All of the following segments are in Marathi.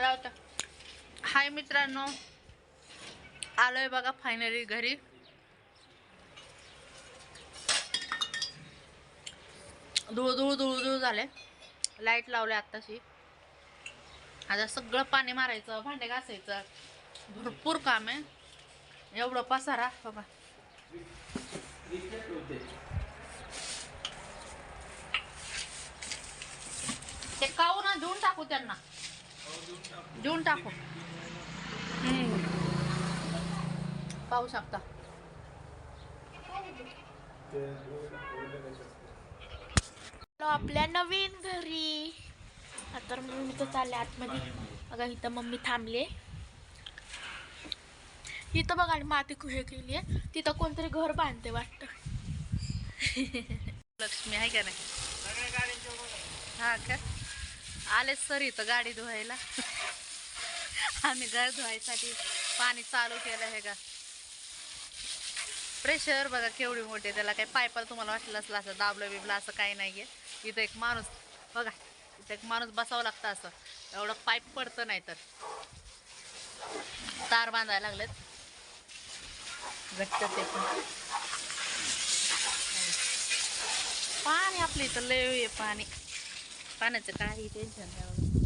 लावता हाय मित्रांनो. आलोय बघा फायनली घरी. धुळधुळ धुळधुळ झाले लाइट लावले आत्ताशी. आता सगळं पाणी मारायचं भांडे घासायचं. भरपूर काम आहे. एवढं पसारा बघा ते काऊ ना देऊन टाकू त्यांना. देऊन टाकू. पाहू शकता. आपल्या नवीन घरी. आता मम्मी तर चालले आतमध्ये. बघा इथं मम्मी थांबले. इथं बघा माती हे केली आहे तिथं कोणतरी घर बांधते वाटतं. लक्ष्मी आहे का नाही? हा का? आले सर इथं गाडी धुवायला. आम्ही घर धुवायसाठी पाणी चालू केलं हे का प्रेशर बघा केवढी मोठी आहे. त्याला काही पायपाला तुम्हाला वाटलं असलं असं दाबलं बिबलं असं काही नाही आहे. इथं एक माणूस बघा इथं एक माणूस बसावं लागतं असं. एवढं पाईप पडतं नाही तर. तार बांधायला लागलेत. घट्ट ते पण. पाणी आपलं इथं लय आहे पाणी. पाण्याचं काही टेन्शन नाही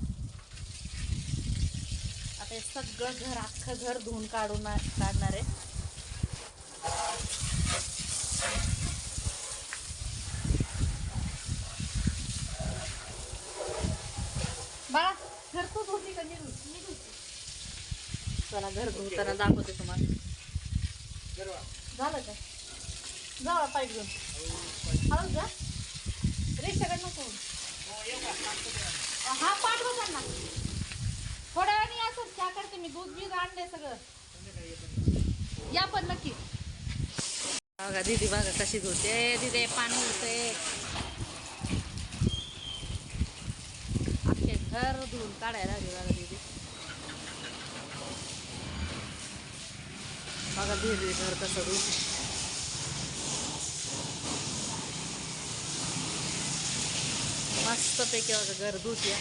आता हे सगळं घर अख्खं घर धुवून काढून काढणार आहे. बाळा घर तू धुती का मी चला घर धुताना दाखवते तुम्हाला. झालं का? जावा पाहिजे घेऊन. जा. रिक्षाकडे नको. हा पाठवा त्यांना. थोड्या वेळाने या सर चहा करते मी? दूध बीज आणले सगळं. या पण नक्की. बघा दीदी बघा कशी धुते. दीदी पाणी उडते. अख्खे घर धुवून काढायला लागले बघा दीदी. बघा दीदी घर कसं धुते. मस्तपैकी बघा गर्दूत या.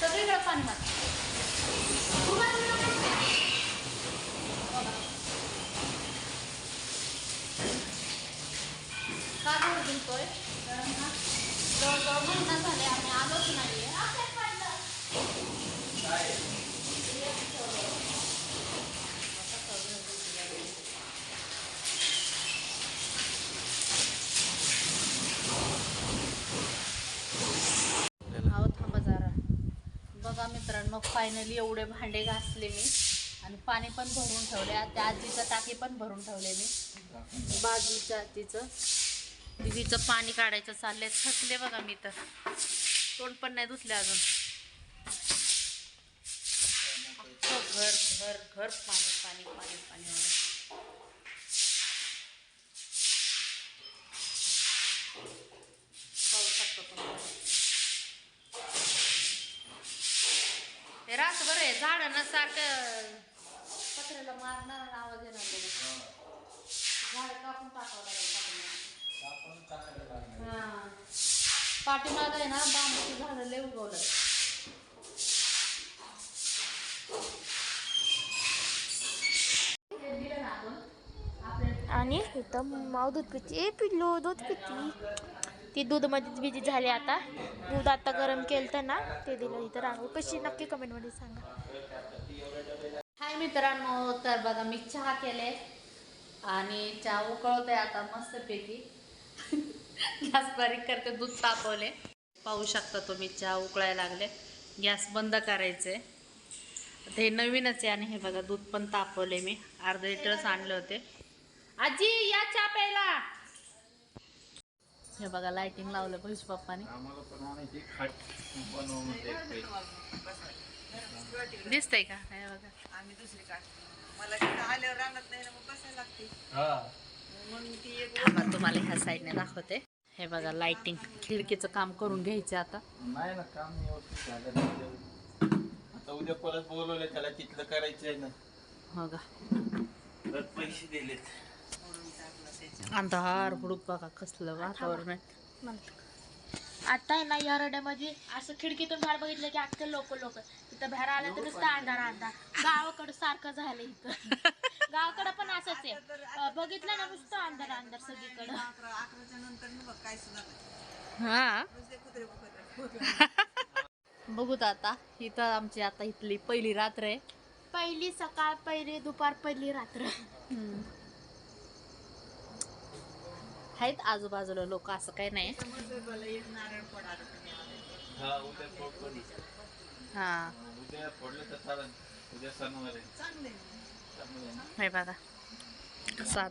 सगळीकडे पाणी का घर धुतोय कारण हा जवळजवळ महिना झाले आम्ही आलोच नाहीये. आपल्यात बघा मित्रांनो फायनली एवढे भांडे घासले मी. आणि पाणी पण भरून ठेवले. त्या आजीचं टाकी पण भरून ठेवले मी. बाजूच्या आजीचं. दिदीचं पाणी काढायचं चाललंय. थकले बघा मी तर. तोंड पण नाही धुतले अजून. घर घर घर पाणी पाणी पाणी पाणी एवढं. पाहू शकतो तुम्ही हे रास बरं आहे झाडांना सारखं पत्र्याला मारणार आवाज येणार झाड कापून टाकावं लागेल पाठीमागं. हा. पाठीमागं आहे ना बांबूची झाडं लय उगवलं. हे आणि इथं माव दूध पिती ए पिल्लू दूध पिती ती दूधमध्ये बिजी झाली आता. दूध आता गरम केलं ना ते दिलं इथं रांगो कशी नक्की कमेंटमध्ये सांगा. हाय मित्रांनो तर बघा मी चहा केले आणि चहा उकळवते आता मस्तपैकी. गॅस बारीक करते दूध तापवले पाहू शकता तुम्ही चहा उकळायला लागले. गॅस बंद करायचे हे नवीनच आहे आणि हे बघा दूध पण तापवले मी. अर्धा लिटरच आणले होते. आजी या चहा प्यायला. हे बघा लाइटिंग लावलं पैसे पप्पानी. आम्हाला पण आणायची खाट बनवून द्यायची. दिसतंय का? हे बघा. आम्ही दुसरी काढ मला तिथं आल्यावर राहणार नाही ना मग बसायला लागते. हा. म्हणून ती एक थांबा, तुम्हाला ह्या साईडने दाखवते. हे बघा लाइटिंग खिडकीचं काम करून घ्यायचे आता. नाही ना काम. आता उद्या परत बोलवलं त्याला तिथलं करायचं आहे ना. हो का परत पैसे दिलेत. अंधार हुडूक बघा कसलं वातावरण आहे. आता आहे ना या रड्यामध्ये असं खिडकीतून बाहेर बघितलं की अख्खे लोक लोक. तिथं बाहेर आलं तर नुसतं अंधार अंधार. गावाकडं सारखं झालं इथं. गावाकडं पण असंच आहे. अं, बघितलं ना नुसतं अंधार अंधार सगळीकडं. अकरा अकराच्या नंतर ना बघ काय सुद्धा नाही हा? नुसते कुत्रे बघत बघूत आता. इथं आमची आता इथली पहिली रात्र आहे. पहिली सकाळ पहिली दुपार पहिली रात्र. आहेत आजूबाजूला लोक असं काही नाही. हा बघा. कसा